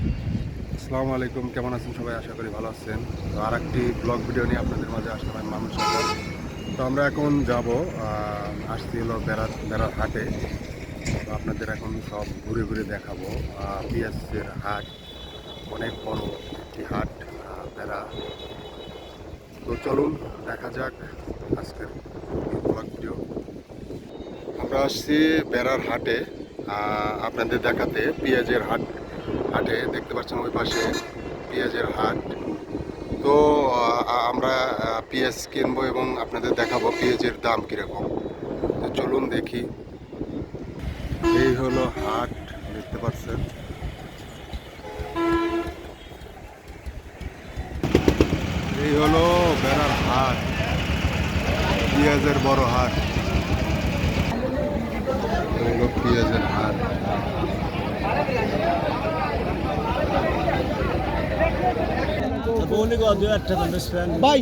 আসসালামু আলাইকুম, কেমন আছেন সবাই? আশা করি ভালো আছেন। তো আর একটি ব্লগ ভিডিও নিয়ে আপনাদের মাঝে আসলাম আমি মামুন সরকার তো আমরা এখন যাব আসছি হলো বেড়ার বেড়ার হাটে। তো আপনাদের এখন সব ঘুরে ঘুরে দেখাবো। পিএসের হাট, অনেক বড় একটি হাট বেড়া। তো চলুন, দেখা যাক আজকের ব্লগ ভিডিও আমরা আসছি বেড়ার হাটে আপনাদের দেখাতে পেঁয়াজের হাট। হাটে দেখতে পাচ্ছেন ওই পাশে পেঁয়াজের হাট। তো আমরা পেঁয়াজ কিনবো এবং আপনাদের দেখাবো পেঁয়াজের দাম কীরকম। তো চলুন দেখি। এই হলো হাট, দেখতে পাচ্ছেন। এই হলো বেড়ার হাট, পেঁয়াজের বড় হাট এই হলো পেঁয়াজের হাট ভাই